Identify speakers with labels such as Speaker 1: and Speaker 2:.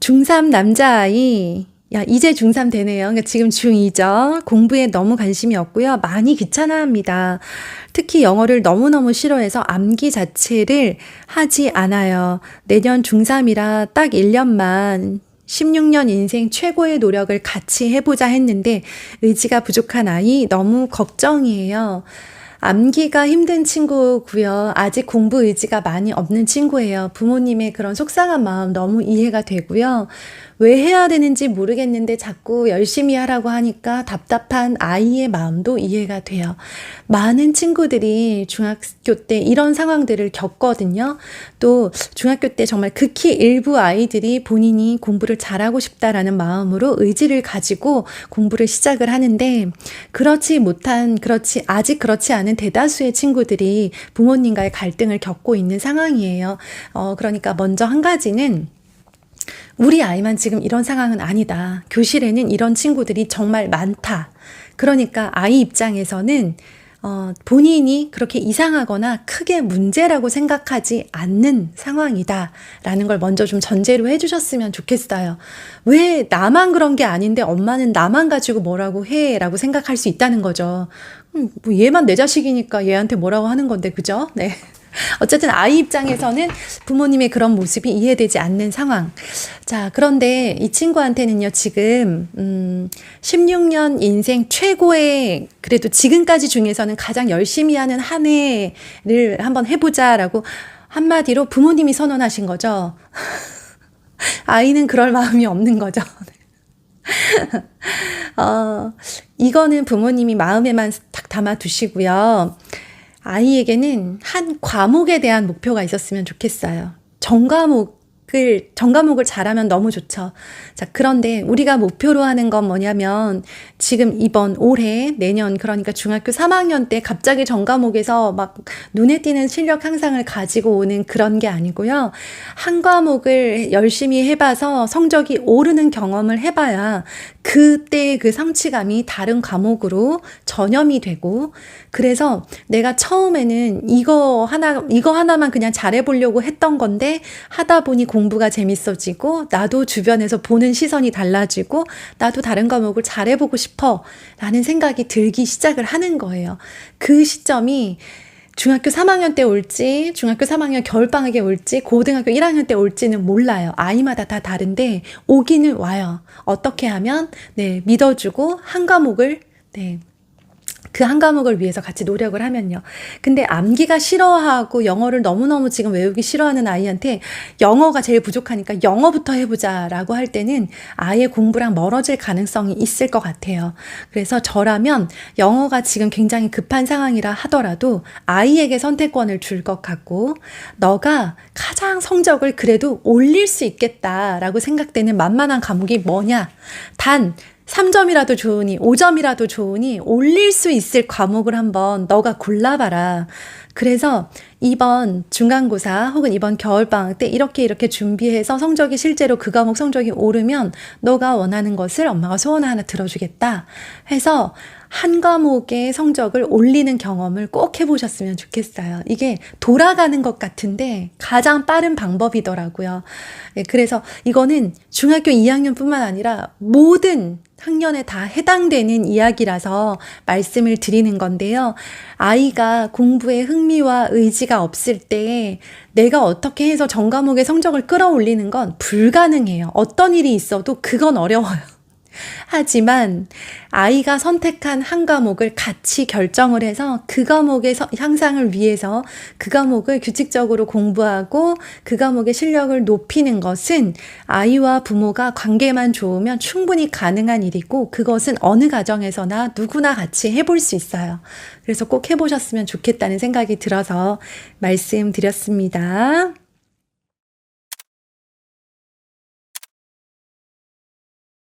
Speaker 1: 중3 남자아이, 야, 이제 중3 되네요. 그러니까 지금 중2죠. 공부에 너무 관심이 없고요. 많이 귀찮아 합니다. 특히 영어를 너무너무 싫어해서 암기 자체를 하지 않아요. 내년 중3이라 딱 1년만 16년 인생 최고의 노력을 같이 해보자 했는데 의지가 부족한 아이 너무 걱정이에요. 암기가 힘든 친구고요. 아직 공부 의지가 많이 없는 친구예요. 부모님의 그런 속상한 마음 너무 이해가 되고요. 왜 해야 되는지 모르겠는데 자꾸 열심히 하라고 하니까 답답한 아이의 마음도 이해가 돼요. 많은 친구들이 중학교 때 이런 상황들을 겪거든요. 또 중학교 때 정말 극히 일부 아이들이 본인이 공부를 잘하고 싶다라는 마음으로 의지를 가지고 공부를 시작을 하는데 그렇지 못한, 그렇지, 아직 그렇지 않은 대다수의 친구들이 부모님과의 갈등을 겪고 있는 상황이에요. 어, 그러니까 먼저 한 가지는 우리 아이만 지금 이런 상황은 아니다. 교실에는 이런 친구들이 정말 많다. 그러니까 아이 입장에서는 어, 본인이 그렇게 이상하거나 크게 문제라고 생각하지 않는 상황이다. 라는 걸 먼저 좀 전제로 해주셨으면 좋겠어요. 왜 나만 그런 게 아닌데 엄마는 나만 가지고 뭐라고 해? 라고 생각할 수 있다는 거죠. 음, 뭐 얘만 내 자식이니까 얘한테 뭐라고 하는 건데, 그죠? 네. 어쨌든 아이 입장에서는 부모님의 그런 모습이 이해되지 않는 상황. 자, 그런데 이 친구한테는요, 지금, 음, 16년 인생 최고의, 그래도 지금까지 중에서는 가장 열심히 하는 한 해를 한번 해보자라고 한마디로 부모님이 선언하신 거죠. 아이는 그럴 마음이 없는 거죠. 어, 이거는 부모님이 마음에만 딱 담아 두시고요. 아이에게는 한 과목에 대한 목표가 있었으면 좋겠어요. 전과목 을 전과목을 잘하면 너무 좋죠. 자, 그런데 우리가 목표로 하는 건 뭐냐면 지금 이번 올해 내년 그러니까 중학교 3학년 때 갑자기 전과목에서 막 눈에 띄는 실력 향상을 가지고 오는 그런 게 아니고요. 한 과목을 열심히 해봐서 성적이 오르는 경험을 해봐야 그때 그 성취감이 다른 과목으로 전염이 되고 그래서 내가 처음에는 이거 하나 이거 하나만 그냥 잘해보려고 했던 건데 하다 보니 공부가 재밌어지고 나도 주변에서 보는 시선이 달라지고 나도 다른 과목을 잘해보고 싶어 라는 생각이 들기 시작을 하는 거예요. 그 시점이 중학교 3학년 때 올지, 중학교 3학년 겨울방학에 올지, 고등학교 1학년 때 올지는 몰라요. 아이마다 다 다른데, 오기는 와요. 어떻게 하면, 네, 믿어주고, 한 과목을, 네, 그한 과목을 위해서 같이 노력을 하면요. 근데 암기가 싫어하고 영어를 너무너무 지금 외우기 싫어하는 아이한테 영어가 제일 부족하니까 영어부터 해보자라고 할 때는 아예 공부랑 멀어질 가능성이 있을 것 같아요. 그래서 저라면 영어가 지금 굉장히 급한 상황이라 하더라도 아이에게 선택권을 줄 것 같고 너가 가장 성적을 그래도 올릴 수 있겠다라고 생각되는 만만한 과목이 뭐냐? 단 3점이라도 좋으니 5점이라도 좋으니 올릴 수 있을 과목을 한번 너가 골라봐라. 그래서 이번 중간고사 혹은 이번 겨울방학 때 이렇게 이렇게 준비해서 성적이 실제로 그 과목 성적이 오르면 너가 원하는 것을 엄마가 소원 하나 들어주겠다 해서 한 과목의 성적을 올리는 경험을 꼭 해보셨으면 좋겠어요. 이게 돌아가는 것 같은데 가장 빠른 방법이더라고요. 예, 그래서 이거는 중학교 2학년 뿐만 아니라 모든 학년에 다 해당되는 이야기라서 말씀을 드리는 건데요. 아이가 공부에 흥미와 의지가 없을 때 내가 어떻게 해서 전 과목의 성적을 끌어올리는 건 불가능해요. 어떤 일이 있어도 그건 어려워요. 하지만 아이가 선택한 한 과목을 같이 결정을 해서 그 과목의 향상을 위해서 그 과목을 규칙적으로 공부하고 그 과목의 실력을 높이는 것은 아이와 부모가 관계만 좋으면 충분히 가능한 일이고 그것은 어느 가정에서나 누구나 같이 해볼 수 있어요. 그래서 꼭 해보셨으면 좋겠다는 생각이 들어서 말씀드렸습니다.